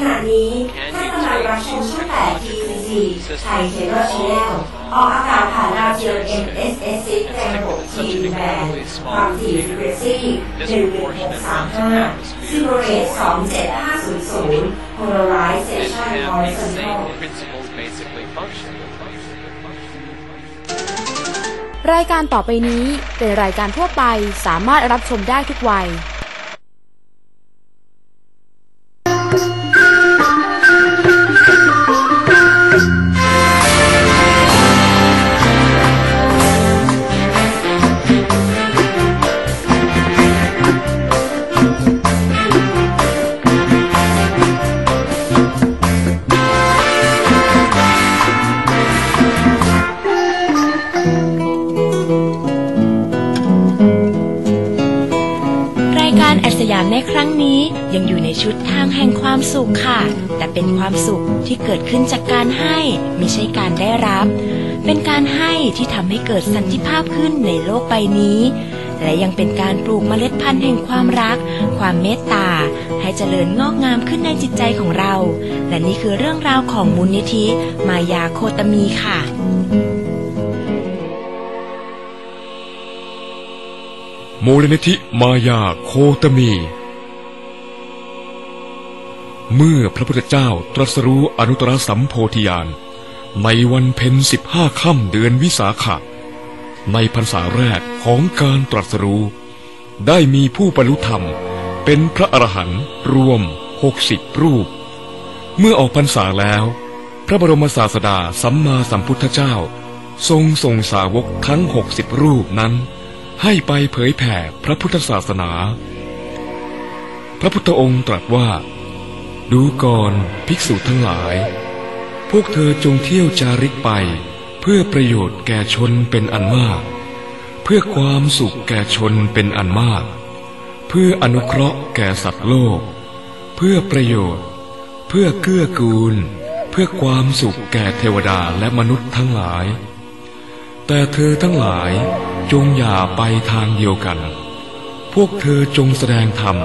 ขณะนี้ท่านกำลังรับชมช่อง8 TCC ไทยเทเลอร์ชแนลออกอากาศผ่านดาวเทียม MSS 6ในระบบ G band ความถี่ frequency 11635 Zero rate 27500 polarization and the horizontal same principles basically function. รายการต่อไปนี้เป็นรายการทั่วไปสามารถรับชมได้ทุกวัย นี้ยังอยู่ในชุดทางแห่งความสุขค่ะ แต่เป็นความสุขที่เกิดขึ้นจากการให้ไม่ใช่การได้รับ เป็นการให้ที่ทำให้เกิดสันติภาพขึ้นในโลกใบนี้ และยังเป็นการปลูกเมล็ดพันธุ์แห่งความรัก ความเมตตา ให้เจริญงอกงามขึ้นในจิตใจของเรา และนี่คือเรื่องราวของมูลนิธิ มายาโคตมีค่ะมูลนิธิมายาโคตมี เมื่อพระพุทธเจ้าตรัสรู้อนุตตรสัมโพธิญาณในวันเพ็ญสิบห้าค่ำเดือนวิสาขะในพรรษาแรกของการตรัสรู้ ได้มีผู้บรรลุธรรมเป็นพระอรหันต์รวมหกสิบรูป เมื่อออกพรรษาแล้ว พระบรมศาสดาสัมมาสัมพุทธเจ้า ทรงส่งสาวกทั้งหกสิบรูปนั้น ให้ไปเผยแผ่พระพุทธศาสนา พระพุทธองค์ตรัสว่า ดูก่อนภิกษุทั้งหลาย พวกเธอจงเที่ยวจาริกไป เพื่อประโยชน์แก่ชนเป็นอันมาก เพื่อความสุขแก่ชนเป็นอันมาก เพื่ออนุเคราะห์แก่สัตว์โลก เพื่อประโยชน์ เพื่อเกื้อกูล เพื่อความสุขแก่เทวดาและมนุษย์ทั้งหลาย แต่เธอทั้งหลายจงอย่าไปทางเดียวกัน พวกเธอจงแสดงธรรม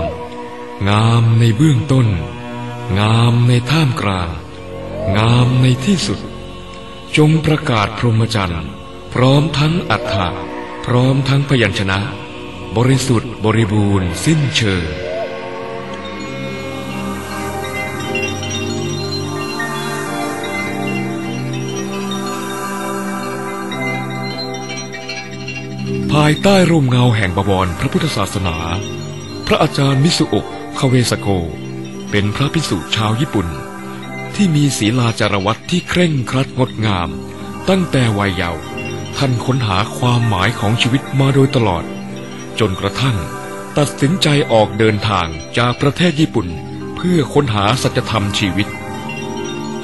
งามในเบื้องต้น งามในท่ามกลาง งามในที่สุด จงประกาศพรหมจรรย์ พร้อมทั้งอัฏฐะพร้อมทั้งพยัญชนะ บริสุทธิ์บริบูรณ์สิ้นเชิงภายใต้ร่มเงาแห่งบวรพระพุทธศาสนา พระอาจารย์มิสุอะคาเวสโก เป็นพระภิกษุชาวญี่ปุ่น ที่มีศีลาจารวัตที่เคร่งครัดงดงาม ตั้งแต่วัยเยาว์ท่านค้นหาความหมายของชีวิตมาโดยตลอด จนกระทั่งตัดสินใจออกเดินทางจากประเทศญี่ปุ่น เพื่อค้นหาสัจธรรมชีวิต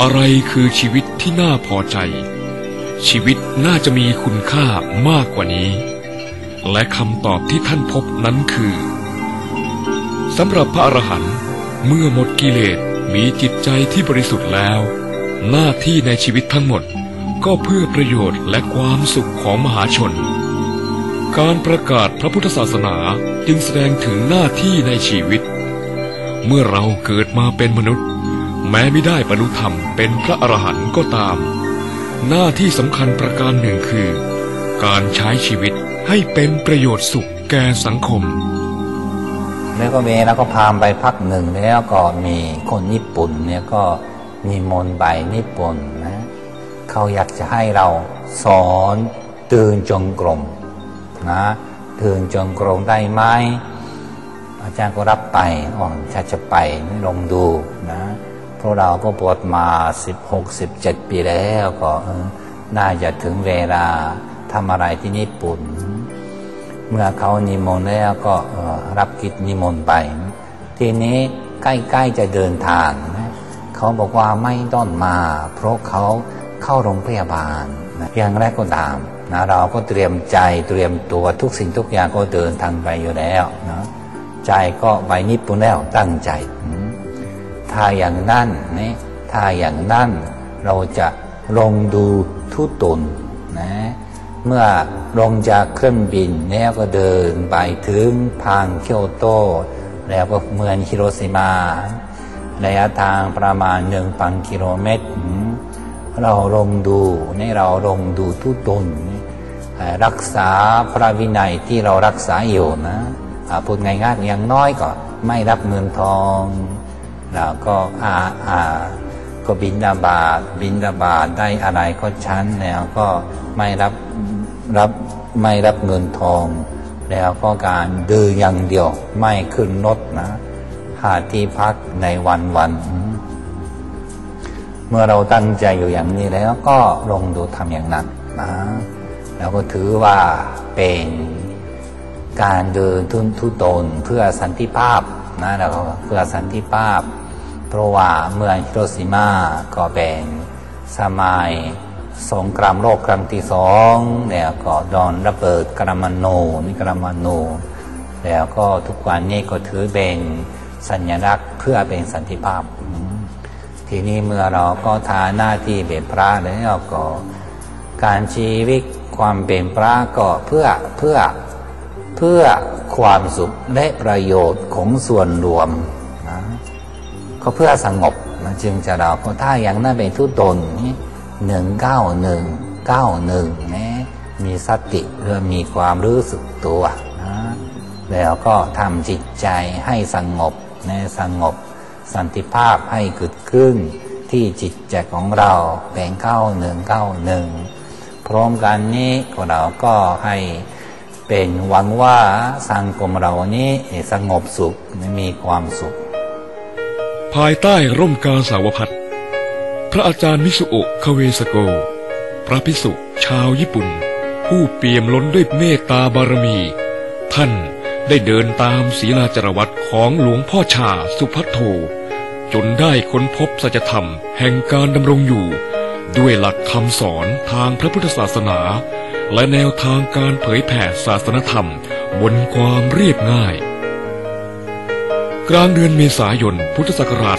อะไรคือชีวิตที่น่าพอใจ ชีวิตน่าจะมีคุณค่ามากกว่านี้ และคำตอบที่ท่านพบนั้นคือสำหรับพระอรหันต์ เมื่อหมดกิเลสมีจิตใจที่บริสุทธิ์แล้ว หน้าที่ในชีวิตทั้งหมดก็เพื่อประโยชน์และความสุขของมหาชน การประกาศพระพุทธศาสนาจึงแสดงถึงหน้าที่ในชีวิต เมื่อเราเกิดมาเป็นมนุษย์ แม้ไม่ได้บรรลุธรรมเป็นพระอรหันต์ก็ตาม หน้าที่สำคัญประการหนึ่งคือ การใช้ชีวิตให้เป็นประโยชน์สุขแก่สังคม แล้วก็มีแล้วก็พามไปพักหนึ่งแล้วก็มีคนญี่ปุ่นเนี่ยก็มีมนใบญี่ปุ่นนะเขาอยากจะให้เราสอนตื่นจงกรมนะตื่นจงกรมได้ไหมอาจารย์ก็รับไปอ๋อถ้าจะไปลองดูนะเพราะเราก็บวชมา16 17ปีแล้วก็น่าจะถึงเวลาทำอะไรที่ญี่ปุ่น เมื่อเขานิมนต์แล้วก็รับกิจนิมนต์ไป ทีนี้ใกล้ๆจะเดินทาง เขาบอกว่าไม่ต้องมา เพราะเขาเข้าโรงพยาบาลอย่างแรกก็ตามนะเราก็เตรียมใจเตรียมตัวทุกสิ่งทุกอย่างก็เดินทางไปอยู่แล้วนะใจก็ไปนิปุ่นแล้วตั้งใจ ถ้าอย่างนั้นนี่ถ้าอย่างนั้นเราจะลงดูทุตนนะ เมื่อลงจากเครื่องบินแล้วก็เดินไปถึงพังเคียวโต แล้วก็เมืองฮิโรชิมาระยะทางประมาณหนึ่งพันกิโลเมตร เราลงดูนี่เราลงดูทุตนนี่เอ่อรักษาพระวินัยที่เรารักษาอยู่นะพูดง่ายๆอย่างน้อยก็ไม่รับเงินทอง แล้วก็อาอา ก็บินดาบาตบินดาบาตได้อะไรก็ชั้นแล้วก็ไม่รับรับไม่รับเงินทอง แล้วก็การดืออย่างเดียวไม่ขึ้นรถนะหาที่พักในวันวันเมื่อเราตั้งใจอยู่อย่างนี้แล้วก็ลงดูทำอย่างนั้นนะแล้วก็ถือว่าเป็นการเดินทุนทุตนเพื่อสันติภาพนะแล้วก็เพื่อสันติภาพ เพราะว่าเมืองฮิโรชิมาก็เป็นสมัยสงครามโลกครั้งที่สองแล้วก็โดนระเบิดกรมานูนี่กรมานูแล้วก็ทุกวันนี้ก็ถือเป็นสัญลักษณ์เพื่อเป็นสันติภาพ ทีนี้เมื่อเราก็ทาหน้าที่เป็นพระแล้วก็การชีวิตความเป็นพระก็เพื่อเพื่อเพื่อความสุขและประโยชน์ของส่วนรวม ก็เพื่อสงบมันจึงจะเราก็ถ้าอย่างนั้นเป็นทุตนนี่หนึ่งเก้าหนึ่งเก้าหนึ่งนะมีสติเรือมีความรู้สึกตัวนะแล้วก็ทำจิตใจให้สงบนะสงบ สันติภาพให้เกิดขึ้น ที่จิตใจของเราเป็นเก้าหนึ่งเก้าหนึ่งพร้อมกันนี้เราก็ให้เป็นหวังว่าสังคมเรานี้สงบสุขมีความสุข ภายใต้ร่มกาสาวพัดพระอาจารย์มิสุโอะคาเวสโก พระพิสุชาวญี่ปุ่น ผู้เปี่ยมล้นด้วยเมตตาบารมี ท่านได้เดินตามศีลาจารวัตของหลวงพ่อชาสุพัทโท จนได้ค้นพบสัจธรรมแห่งการดำรงอยู่ ด้วยหลักคำสอนทางพระพุทธศาสนา และแนวทางการเผยแผ่ศาสนธรรมบนความเรียบง่าย กลางเดือนเมษายน พุทธศักราช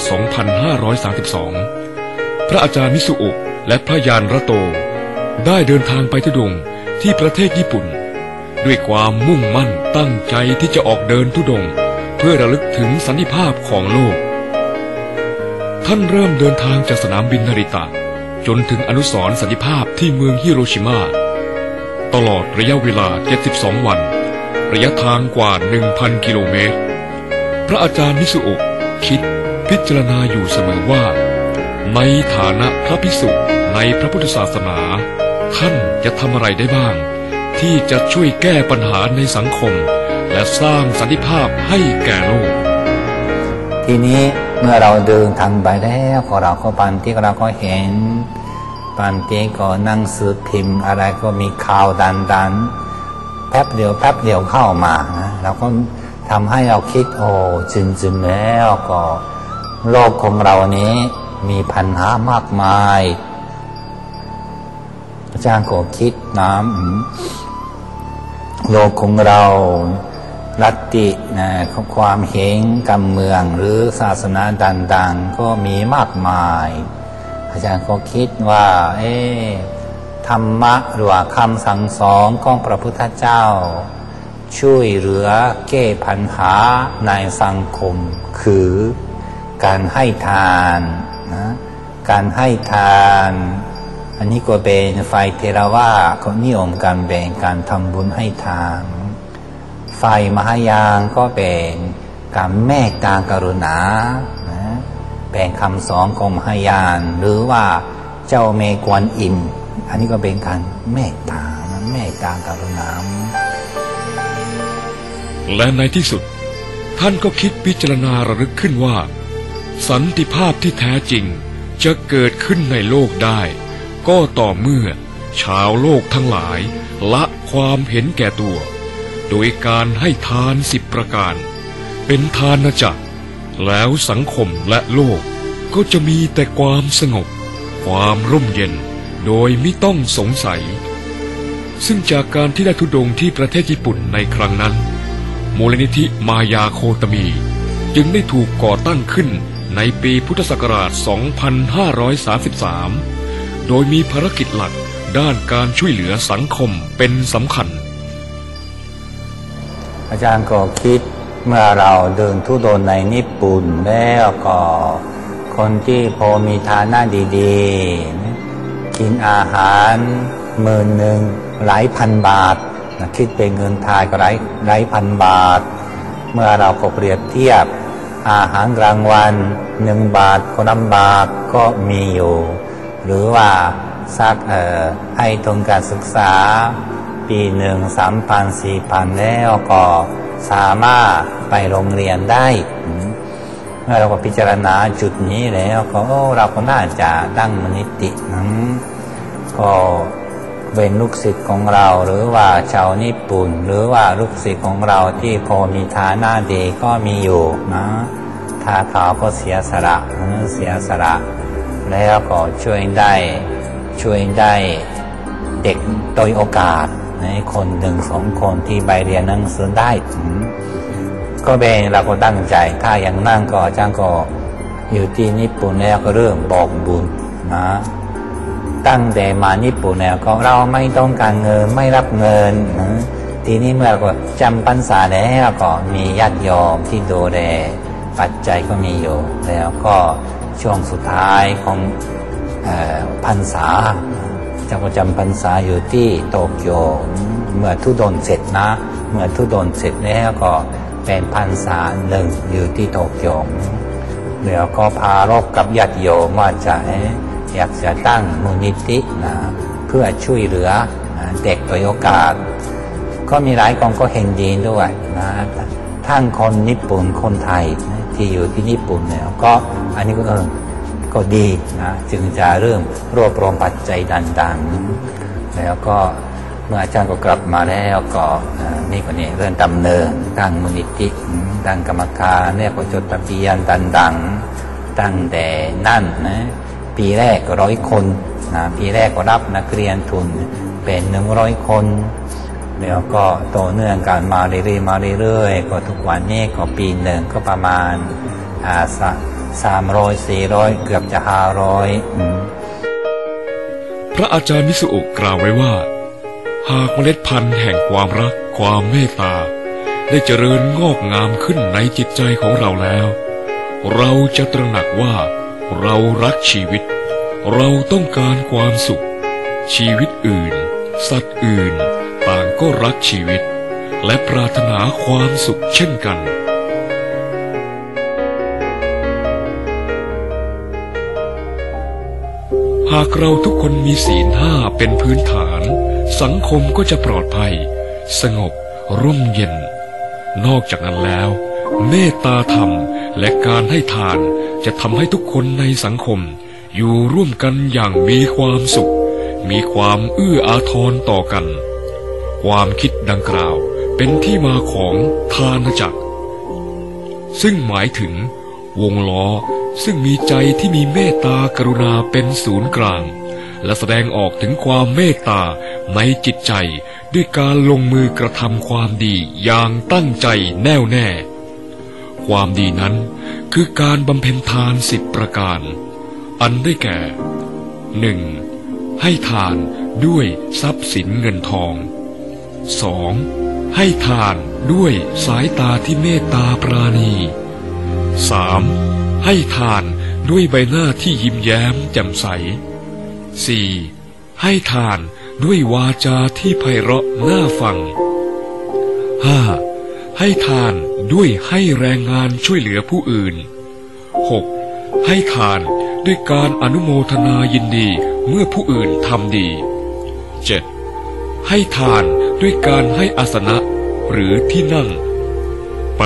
2532 พระอาจารย์มิสุโอะและพระยานระโต ได้เดินทางไปทุดงที่ประเทศญี่ปุ่น ด้วยความมุ่งมั่นตั้งใจที่จะออกเดินทุดง เพื่อระลึกถึงสันติภาพของโลก ท่านเริ่มเดินทางจากสนามบินนาริตะ จนถึงอนุสรณ์สันติภาพที่เมืองฮิโรชิมาตลอดระยะเวลา 72 วัน ระยะทางกว่า 1,000 กิโลเมตร ระอาจารย์มิสุโอะคิดพิจารณาอยู่เสมอว่า ในฐานะพระภิกษุในพระพุทธศาสนา ท่านจะทำอะไรได้บ้าง ที่จะช่วยแก้ปัญหาในสังคม และสร้างสันติภาพให้แก่โลก ทีนี้เมื่อเราเดินทางไปแล้วก็เราก็ปันที่เราก็เห็นปันที่ก็นั่งสือพิมพ์ อะไรก็มีข่าวดันดันๆแป๊บเดียวแป๊บเดียวเข้ามานะเราก็ ทำให้เราคิดโอ้จริงๆแล้วก็ โลกของเรานี้มีปัญหามากมายอาจารย์ก็คิดนะโลกของเราลัทธินะความเห็นการเมืองหรือศาสนาต่างๆ ก็มีมากมาย อาจารย์ก็คิดว่า เอ๊ะธรรมะหรือว่าคำสั่งสอนของพระพุทธเจ้า ช่วยเหลือแก้ปัญหาในสังคม คือการให้ทานนะการให้ทาน อันนี้ก็เป็นไฟเทรวาเขานิยมการแบ่งการทำบุญให้ทานไฟมหายานก็เป็นการเมตตากรุณานะเป็นคำสอนของมหายาน หรือว่าเจ้าเมกวนอิม อันนี้ก็เป็นการเมตตานะเมตตากรุณา และในที่สุด ท่านก็คิดพิจารณาระลึกขึ้นว่า สันติภาพที่แท้จริงจะเกิดขึ้นในโลกได้ ก็ต่อเมื่อ ชาวโลกทั้งหลายละความเห็นแก่ตัว โดยการให้ทานสิบประการ เป็นทานจักร แล้วสังคมและโลกก็จะมีแต่ความสงบ ความร่มเย็นโดยไม่ต้องสงสัย ซึ่งจากการที่ได้ทุดงที่ประเทศญี่ปุ่นในครั้งนั้น มูลนิธิมายาโคตมี จึงได้ถูกก่อตั้งขึ้นในปีพุทธศักราช 2533 โดยมีภารกิจหลักด้านการช่วยเหลือสังคมเป็นสำคัญ อาจารย์ก็คิดเมื่อเราเดินทุดนในญี่ปุ่นแล้วก็คนที่พอมีฐานะดีๆ กินอาหารหมื่นหนึ่งหลายพันบาท คิดเป็นเงินไทยก็หลายหลายพันบาท เมื่อเราเปรียบเทียบ อาหารกลางวันหนึ่งบาทคนลำบากก็มีอยู่ หรือว่าสักเอ่อให้ทุนการศึกษา ปีหนึ่งสามพันสี่พันแล้วก็สามารถไปโรงเรียนได้เมื่อเราก็พิจารณาจุดนี้แล้วก็เราก็น่าจะตั้งมนิตินั้นก็ เป็นลูกศิษย์ของเรา หรือว่าชาวญี่ปุ่น หรือว่าลูกศิษย์ของเราที่พอมีฐานะดีก็มีอยู่นะถ้าเขาก็เสียสละเสียสละแล้วก็ช่วยได้ช่วยได้เด็กโดยโอกาสในคนหนึ่งสองคนที่ไปเรียนหนังสือได้ ก็เป็นเราก็ตั้งใจ ถ้าอย่างนั่งก็อาจารย์ก็อยู่ที่ญี่ปุ่นแล้วก็เริ่มบอกบุญนะ ตั้งแต่มาญี่ปุ่นแล้วก็เราไม่ต้องการเงินไม่รับเงินทีนี้เมื่อก็จำพรรษาแล้วก็มีญาติโยมที่ดูแลปัจจัยก็มีอยู่ แล้วก็ช่วงสุดท้ายของพรรษาจะประจำพรรษาอยู่ที่โตเกียวเมื่อทุดนเสร็จนะ เมื่อทุดนเสร็จแล้วก็เป็นพรรษาหนึ่งอยู่ที่โตเกียวแล้วก็พารบกับญาติโยมว่าจะ อยากจะตั้งมูลนิธินะเพื่อช่วยเหลือนะเด็กโดยโอกาส ก็มีหลายกองก็เห็นดีด้วยนะทั้งคนญี่ปุ่นคนไทยนะที่อยู่ที่ญี่ปุ่นเนี่ยก็อันนี้ก็เออก็ดีนะจึงจะเริ่มรวบรวมปัจจัยดังๆ แล้วก็เมื่ออาจารย์ก็กลับมาแล้วก็นี่ก็นี่เรื่องดำเนินตั้งมูลนิธิตั้งกรรมการเนี่ยก็จดทะเบียนดังๆตั้งแต่นั่นนะ ปีแรกร้อยคนนะปีแรกก็รับนักเรียนทุนเป็นหนึ่งร้อยคนแล้วก็ต่อเนื่องกันมาเรื่อยๆมาเรื่อยๆก็ทุกวันนี้ก็ปีหนึ่งก็ประมาณอ่าสามร้อยสี่ร้อยเกือบจะห้าร้อยพระอาจารย์มิสุโอกล่าวไว้ว่า หากเมล็ดพันธุ์แห่งความรักความเมตตา ได้เจริญงอกงามขึ้นในจิตใจของเราแล้ว เราจะตระหนักว่า เรารักชีวิต เราต้องการความสุข ชีวิตอื่น สัตว์อื่น ต่างก็รักชีวิต และปรารถนาความสุขเช่นกัน หากเราทุกคนมีศีลห้าเป็นพื้นฐาน สังคมก็จะปลอดภัย สงบ ร่มเย็น นอกจากนั้นแล้ว เมตตาธรรมและการให้ทาน จะทำให้ทุกคนในสังคม อยู่ร่วมกันอย่างมีความสุข มีความเอื้ออาทรต่อกัน ความคิดดังกล่าวเป็นที่มาของทานจักร ซึ่งหมายถึงวงล้อซึ่งมีใจที่มีเมตตากรุณาเป็นศูนย์กลาง และแสดงออกถึงความเมตตาในจิตใจด้วยการลงมือกระทำความดีอย่างตั้งใจแน่วแน่ ความดีนั้นคือการบำเพ็ญทานสิบประการ อันได้แก่หนึ่งให้ทานด้วยทรัพย์สินเงินทองสองให้ทานด้วยสายตาที่เมตตาปราณีสามให้ทานด้วยใบหน้าที่ยิ้มแย้มแจ่มใสสี่ให้ทานด้วยวาจาที่ไพเราะน่าฟังห้าให้ทาน ด้วยให้แรงงานช่วยเหลือผู้อื่นหกให้ทานด้วยการอนุโมทนายินดีเมื่อผู้อื่นทำดีเจ็ดให้ทานด้วยการให้อาสนะหรือที่นั่ง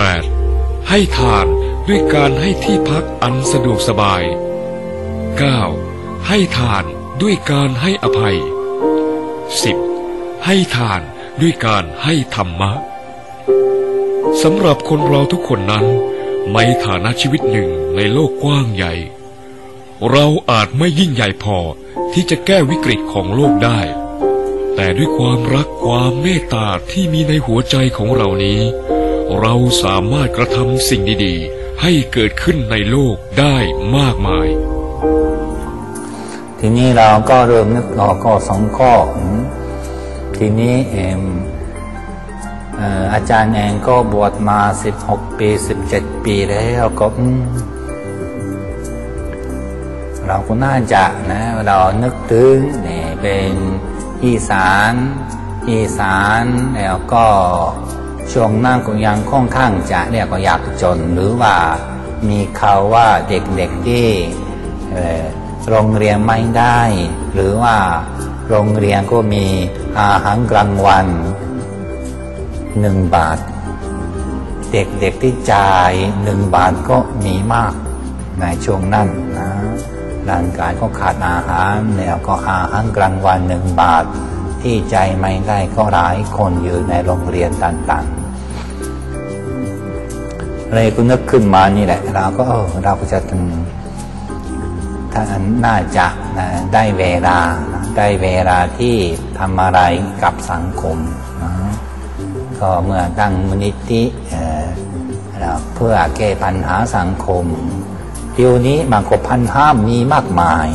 8. ให้ทานด้วยการให้ที่พักอันสะดวกสบาย 9. ให้ทานด้วยการให้อภัย 10. ให้ทานด้วยการให้ธรรมะ สำหรับคนเราทุกคนนั้นในฐานะชีวิตหนึ่งในโลกกว้างใหญ่ เราอาจไม่ยิ่งใหญ่พอที่จะแก้วิกฤตของโลกได้ แต่ด้วยความรักความเมตตาที่มีในหัวใจของเรานี้ เราสามารถกระทำสิ่งดีๆ ให้เกิดขึ้นในโลกได้มากมาย ทีนี้เราก็เริ่มนึกออกก็สองข้อทีนี้เอม อาจารย์เองก็บวชมา 16 ปี 17 ปีแล้วก็เราก็น่าจะนะเรานึกถึงเนี่ยเป็นอีสาน อีสานแล้วก็ช่วงนั่งก็ยังค่อนข้างจะเรียกว่าอยากจนหรือว่ามีเขาว่าเด็กๆที่โรงเรียนไม่ได้ หรือว่าโรงเรียนก็มีอาหารกลางวัน หนึ่งบาท เด็กๆที่จ่ายหนึ่งบาทก็มีมากในช่วงนั้นนะร่างกายก็ขาดอาหารแล้วก็อาหารกลางวันหนึ่งบาท ที่ใจไม่ได้ก็หลายคนอยู่ในโรงเรียนต่างๆเลยก็นึกขึ้นมานี่แหละ เราก็เออเราก็จะถึงท่านน่าจะนะได้เวลานะได้เวลาที่ทำอะไรกับสังคมนะ ก็เมื่อตั้งมูลนิธิเพื่อแก้ปัญหาสังคมเดี๋ยวนี้บางคนพันห้ามีมากมาย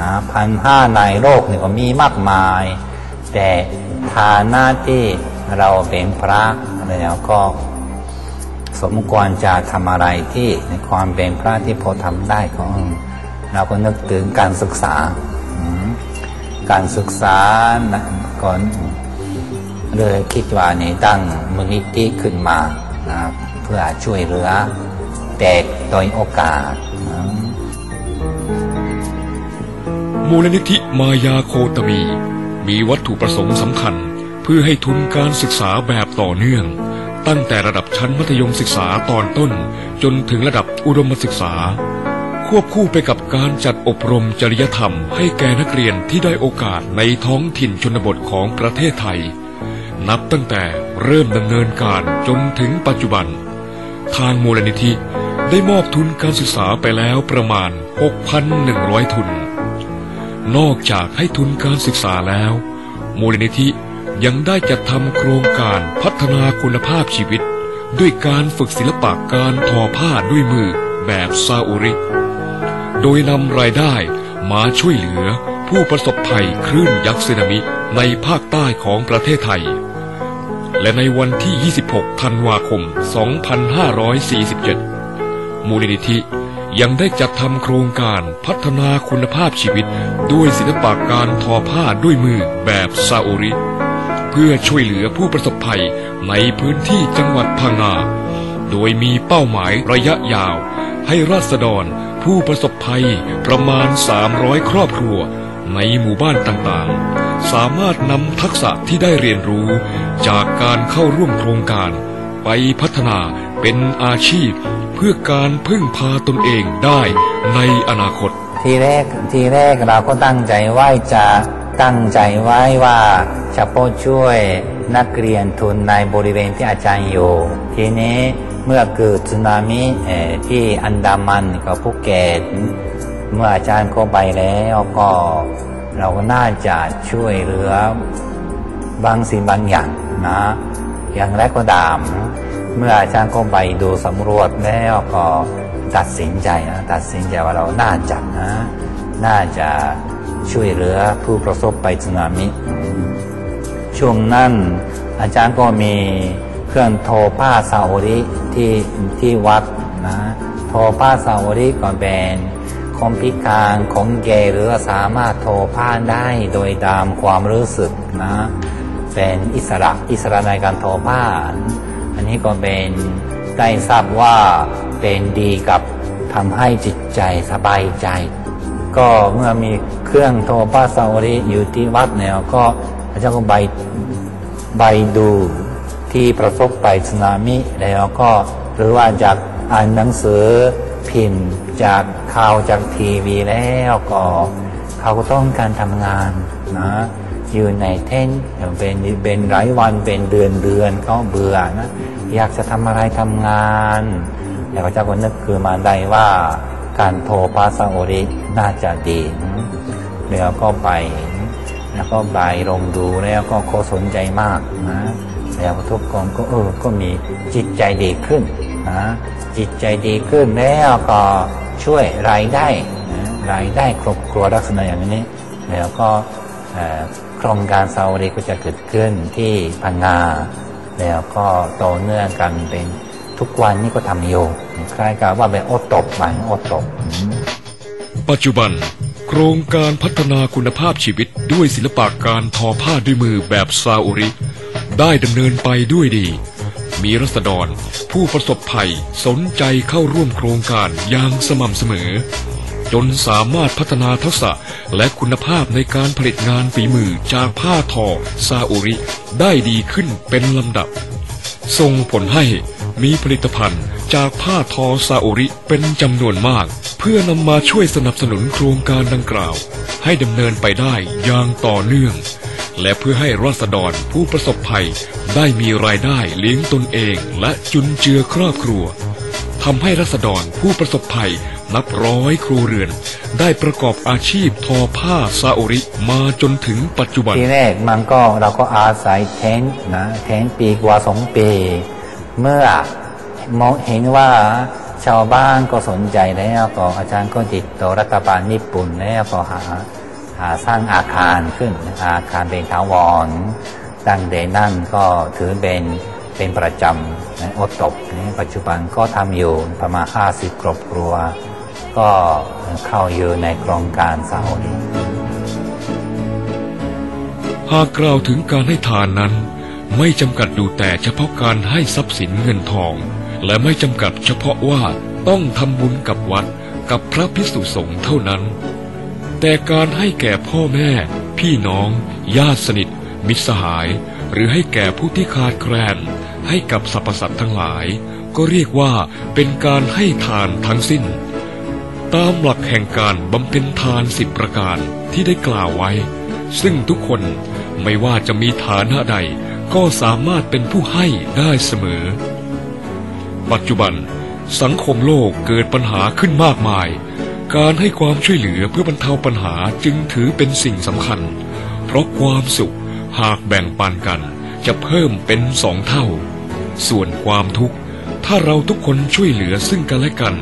นะพันห้าในโลกนี่ก็มีมากมาย แต่ฐานะที่เราเป็นพระแล้วก็สมควรจะทำอะไรที่ในความเป็นพระที่พอทำได้ก็เราก็นึกถึงการศึกษา การศึกษาก่อน เลยคิดว่านี่ตั้งมูลนิธิขึ้นมานะเพื่อช่วยเหลือเด็กโดยโอกาส มูลนิธิมายาโคตมี มีวัตถุประสงค์สำคัญ เพื่อให้ทุนการศึกษาแบบต่อเนื่อง ตั้งแต่ระดับชั้นมัธยมศึกษาตอนต้น จนถึงระดับอุดมศึกษา ควบคู่ไปกับการจัดอบรมจริยธรรม ให้แก่นักเรียนที่ได้โอกาสในท้องถิ่นชนบทของประเทศไทย นับตั้งแต่เริ่มดำเนินการจนถึงปัจจุบัน ทางมูลนิธิได้มอบทุนการศึกษาไปแล้วประมาณ 6,100 ทุน นอกจากให้ทุนการศึกษาแล้ว มูลนิธิยังได้จัดทำโครงการพัฒนาคุณภาพชีวิต ด้วยการฝึกศิลปะการทอผ้าด้วยมือแบบซาอุริ โดยนำรายได้มาช่วยเหลือผู้ประสบภัยคลื่นยักษ์สึนามิในภาคใต้ของประเทศไทย และในวันที่ 26 ธันวาคม 2547 มูลนิธิยังได้จัดทำโครงการพัฒนาคุณภาพชีวิต ด้วยศิลปะการทอผ้าด้วยมือแบบซาอุริ เพื่อช่วยเหลือผู้ประสบภัยในพื้นที่จังหวัดพังงา โดยมีเป้าหมายระยะยาว ให้ราษฎรผู้ประสบภัยประมาณ 300 ครอบครัวในหมู่บ้านต่างๆ สามารถนำทักษะที่ได้เรียนรู้จากการเข้าร่วมโครงการ ไปพัฒนาเป็นอาชีพ เพื่อการพึ่งพาตนเองได้ในอนาคต ทีแรกทีแรกเราก็ตั้งใจไว้จะตั้งใจไว้ว่าจะพาะช่วยนักเรียนทุนในบริเวณที่อาจารย์อยู่ ทีนี้เมื่อเกิดสึนามิที่อันดามันกับภูเก็ตเมื่ออาจารย์เข้าไปแล้วก็ เราก็น่าจะช่วยเหลือบางสิ่งบางอย่างนะอย่างแรกก็ตาม เมื่ออาจารย์ก็ไปดูสำรวจแล้วก็ตัดสินใจนะตัดสินใจว่าเราน่าจะนะ น่าจะช่วยเหลือผู้ประสบภัยสึนามิช่วงนั้นอาจารย์ก็มีเครื่องโทรผ้าซาอุริที่ที่วัดนะโทรผ้าซาอุริก็เป็น คอมพิการของแกหรือว่าสามารถโทรผ้าได้โดยตามความรู้สึกนะเป็นอิสระอิสระในการโทรผ้าอันนี้ก็เป็นได้ทราบว่าเป็นดีกับทำให้จิตใจสบายใจ ก็เมื่อมีเครื่องโทรผ้าซาอุริอยู่ที่วัดเนี่ยก็อาจารย์ก็ไปไปดูที่ประสบภัยสึนามิแล้วก็หรือว่าจากอ่านหนังสือพิมพ์ จากข่าวจากทีวีแล้วก็เขาก็ต้องการทำงานนะอยู่ในเท่นเป็นเป็นหลายวันเป็นเดือนเดือนเขาเบื่อนะอยากจะทำอะไรทำงานแล้วพระเจ้าก็นึกคือมาได้ว่าการโทรภาษาโอริน่าจะดีแล้วก็ไป แล้วก็ไปลงดูแล้วก็เขาสนใจมากนะแล้วทุกคนก็เออก็มีจิตใจดีขึ้นนะจิตใจดีขึ้นแล้วก็ ช่วยรายได้รายได้ครอบครัวลักษณะอย่างนี้ แล้วก็โครงการซาอุดีก็จะเกิดขึ้นที่พังงาแล้วก็ต่อเนื่องกันเป็นทุกวันนี้ก็ทำอยู่คล้ายกับว่าเป็นโอตบมันโอตบปัจจุบันโครงการพัฒนาคุณภาพชีวิตด้วยศิลปะการทอผ้าด้วยมือแบบซาอุริ ได้ดำเนินไปด้วยดี มีรัษฎร ผู้ประสบภัยสนใจเข้าร่วมโครงการอย่างสม่ำเสมอ จนสามารถพัฒนาทักษะและคุณภาพในการผลิตงานฝีมือจากผ้าทอซาอุริ ได้ดีขึ้นเป็นลำดับ ส่งผลให้มีผลิตภัณฑ์จากผ้าทอซาอุริเป็นจำนวนมาก เพื่อนำมาช่วยสนับสนุนโครงการดังกล่าว ให้ดำเนินไปได้อย่างต่อเนื่อง และเพื่อให้ราษฎรผู้ประสบภัย ได้มีรายได้เลี้ยงตนเองและจุนเจือครอบครัวทำให้รัษฎรผู้ประสบภัยนับร้อยครัวเรือน ได้ประกอบอาชีพทอผ้าซาอุริมาจนถึงปัจจุบันทีแรกมันก็เราก็อาศัยเทนนะเทนปีกว่าสองปี เมื่อมองเห็นว่าชาวบ้านก็สนใจแล้วก็อาจารย์ก็ติดต่อรัฐบาลญี่ปุ่นแล้วก็หา สร้างอาคารขึ้นอาคารเป็นถาวรตั้งแต่นั่นก็ถือเป็นเป็นประจำนะอดตบนะปัจจุบันก็ทำอยู่ประมาณ 50ครอบครัว ก็เข้าอยู่ในโครงการสาอุดีหากกล่าวถึงการให้ทานนั้น ไม่จำกัดดูแต่เฉพาะการให้ทรัพย์สินเงินทอง และไม่จำกัดเฉพาะว่าต้องทำบุญกับวัดกับพระพิสุสงฆ์เท่านั้น แต่การให้แก่พ่อแม่ พี่น้อง ญาติสนิท มิตรสหาย หรือให้แก่ผู้ที่ขาดแคลน ให้กับสรรพสัตว์ทั้งหลาย ก็เรียกว่าเป็นการให้ทานทั้งสิ้น ตามหลักแห่งการบำเพ็ญทานสิบประการที่ได้กล่าวไว้ ซึ่งทุกคนไม่ว่าจะมีฐานะใด ก็สามารถเป็นผู้ให้ได้เสมอ ปัจจุบัน สังคมโลกเกิดปัญหาขึ้นมากมาย การให้ความช่วยเหลือเพื่อบรรเทาปัญหาจึงถือเป็นสิ่งสำคัญ เพราะความสุขหากแบ่งปันกันจะเพิ่มเป็นสองเท่า ส่วนความทุกข์ ถ้าเราทุกคนช่วยเหลือซึ่งกันและกัน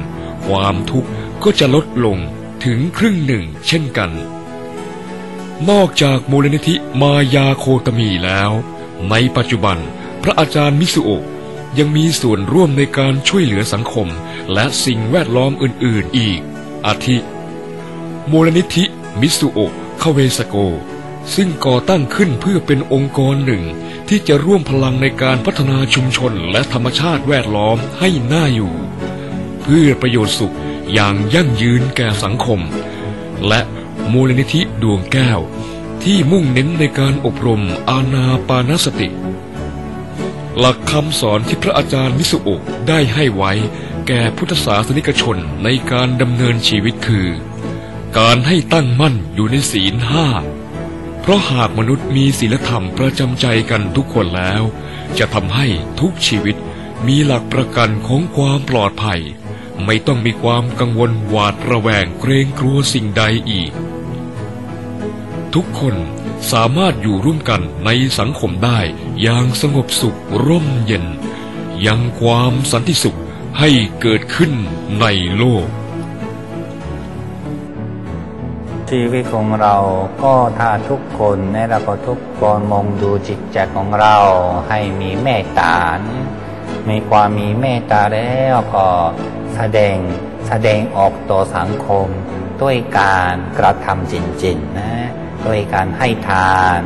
ความทุกข์ก็จะลดลงถึงครึ่งหนึ่งเช่นกัน นอกจากมูลนิธิมายาโคตมีแล้ว ในปัจจุบันพระอาจารย์มิสุโอะยังมีส่วนร่วมในการช่วยเหลือสังคม และสิ่งแวดล้อมอื่น ๆ อีก อาทิ มูลนิธิมิสุโอะคาเวสโก ซึ่งก่อตั้งขึ้นเพื่อเป็นองค์กรหนึ่ง ที่จะร่วมพลังในการพัฒนาชุมชนและธรรมชาติแวดล้อมให้น่าอยู่ เพื่อประโยชน์สุขอย่างยั่งยืนแก่สังคม และมูลนิธิดวงแก้ว ที่มุ่งเน้นในการอบรมอาณาปานสติ หลักคำสอนที่พระอาจารย์มิสุโอะได้ให้ไว้ แก่พุทธศาสนิกชนในการดำเนินชีวิตคือ การให้ตั้งมั่นอยู่ในศีลห้า เพราะหากมนุษย์มีศีลธรรมประจำใจกันทุกคนแล้ว จะทำให้ทุกชีวิตมีหลักประกันของความปลอดภัย ไม่ต้องมีความกังวลหวาดระแวงเกรงกลัวสิ่งใดอีก ทุกคนสามารถอยู่ร่วมกันในสังคมได้อย่างสงบสุขร่มเย็น ยังความสันติสุข ให้เกิดขึ้นในโลก ชีวิตของเราก็ถ้าทุกคนนะเราก็ทุกคนมองดูจิตใจของเราให้มีเมตตานะมีความมีเมตตาแล้วก็แสดงแสดงออกต่อสังคม ด้วยการกระทำจริงๆนะด้วยการให้ทาน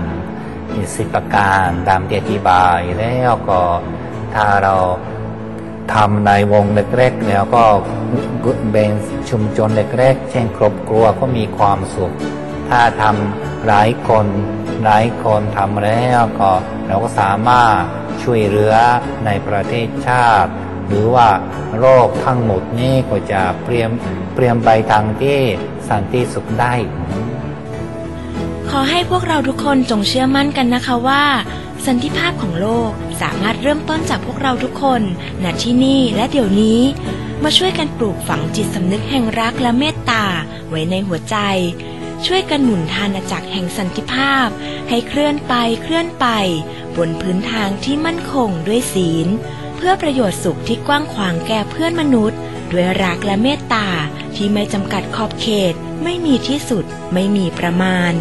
มีสิบประการตามที่อธิบายแล้วก็ถ้าเรา ทำในวงเล็กๆแล้วก็เป็นชุมชนเล็กๆเช่นครอบครัวก็มีความสุข ถ้าทำหลายคนหลายคนทำแล้วก็เราก็สามารถช่วยเหลือในประเทศชาติ หรือว่าโรคทั้งหมดนี้ก็จะเปลี่ยนเปลี่ยนไปทางที่สันติสุขได้ ขอให้พวกเราทุกคนจงเชื่อมั่นกันนะคะว่า สันติภาพของโลกสามารถเริ่มต้นจากพวกเราทุกคนณที่นี่และเดี๋ยวนี้ มาช่วยกันปลูกฝังจิตสำนึกแห่งรักและเมตตาไว้ในหัวใจ ช่วยกันหมุนทานาจักรแห่งสันติภาพ ให้เคลื่อนไปเคลื่อนไป บนพื้นทางที่มั่นคงด้วยศีล เพื่อประโยชน์สุขที่กว้างขวางแก่เพื่อนมนุษย์ ด้วยรักและเมตตาที่ไม่จำกัดขอบเขตไม่มีที่สุดไม่มีประมาณ